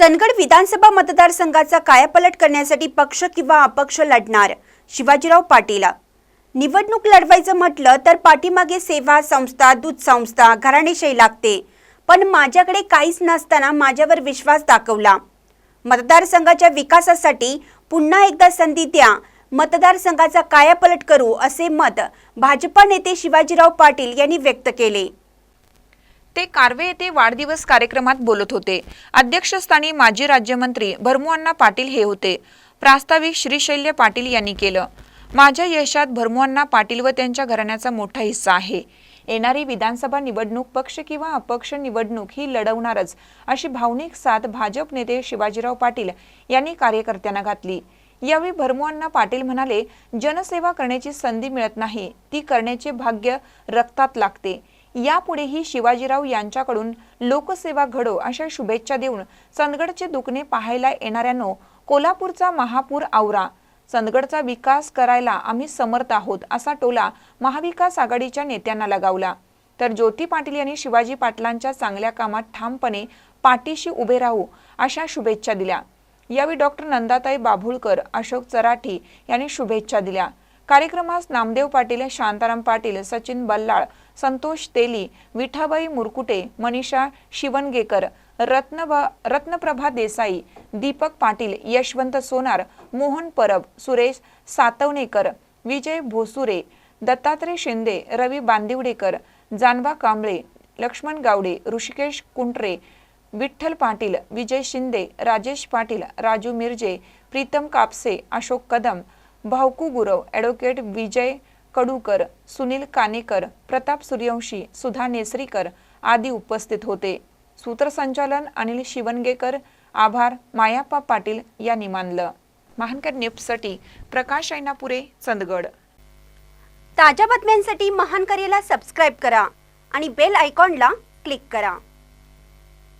चंदगड विधानसभा मतदारसंघाचा कायापलट करण्यासाठी पक्ष किंवा अपक्ष लढणार? शिवाजीराव पाटील. निवडणूक लढवायचं म्हटलं तर पाठीमागे सेवा संस्था दूध संस्था घराणेशाही लागते. पण माझ्याकडे काहीच नसताना माझ्यावर विश्वास दाखवला. मतदारसंघाच्या विकासासाठी पुन्हा एकदा संधी द्या. मतदारसंघाचा कायापलट करू असे मत भाजपा नेते शिवाजीराव पाटील यांनी व्यक्त केले. ते कार्वे येथे वाढदिवस कार्यक्रमात बोलत होते. अध्यक्षस्थानी माजी राज्यमंत्री भरमुअण्णा पाटील हे होते. प्रास्ताविक श्रीशैल्य पाटील यांनी केलं. माझ्या यशात भरमुअण्णा पाटील व त्यांच्या घराण्याचा मोठा हिस्सा आहे. येणारी विधानसभा निवडणूक पक्ष किंवा अपक्ष निवडणूक ही लढवणारच अशी भावनिक साथ भाजप नेते शिवाजीराव पाटील यांनी कार्यकर्त्यांना घातली. यावेळी भरमुअण्णा पाटील म्हणाले जनसेवा करण्याची संधी मिळत नाही. ती करण्याचे भाग्य रक्तात लागते. यापुढेही शिवाजीराव यांच्याकडून लोकसेवा घडो अशा शुभेच्छा देऊन चंदगडचे दुखणे पाहायला येणाऱ्यांनो कोल्हापूरचा महापूर आवरा. चंदगडचा विकास करायला आम्ही समर्थ आहोत असा टोला महाविकास आघाडीच्या नेत्यांना लगावला. तर ज्योती पाटील यांनी शिवाजी पाटलांच्या चांगल्या कामात ठामपणे पाठीशी उभे राहू अशा शुभेच्छा दिल्या. यावेळी डॉक्टर नंदाताई बाभुळकर अशोक चराठी यांनी शुभेच्छा दिल्या. कार्यक्रमास नामदेव पाटील शांताराम पाटील सचिन बल्लाळ संतोष तेली विठाबाई मुरकुटे मनीषा शिवनगेकर रत्न रत्नप्रभा देसाई दीपक पाटील यशवंत सोनार मोहन परब सुरेश सातवणेकर विजय भोसुरे दत्तात्रय शिंदे रवी बांदिवडेकर जानवा कांबळे लक्ष्मण गावडे ऋषिकेश कुंटरे विठ्ठल पाटील विजय शिंदे राजेश पाटील राजू मिरजे प्रीतम कापसे अशोक कदम भाऊकू गुरव ॲडव्होकेट विजय कडूकर सुनील कानेकर प्रताप सूर्यवंशी सुधा नेसरीकर आदी उपस्थित होते. सूत्रसंचालन अनिल शिवनगेकर आभार मायाप्पा पाटील यांनी मानलं. महानकर न्यूजसाठी प्रकाश ऐनापुरे चंदगड. ताज्या बातम्यांसाठी महानकरेला सबस्क्राईब करा आणि बेल आयकॉनला क्लिक करा.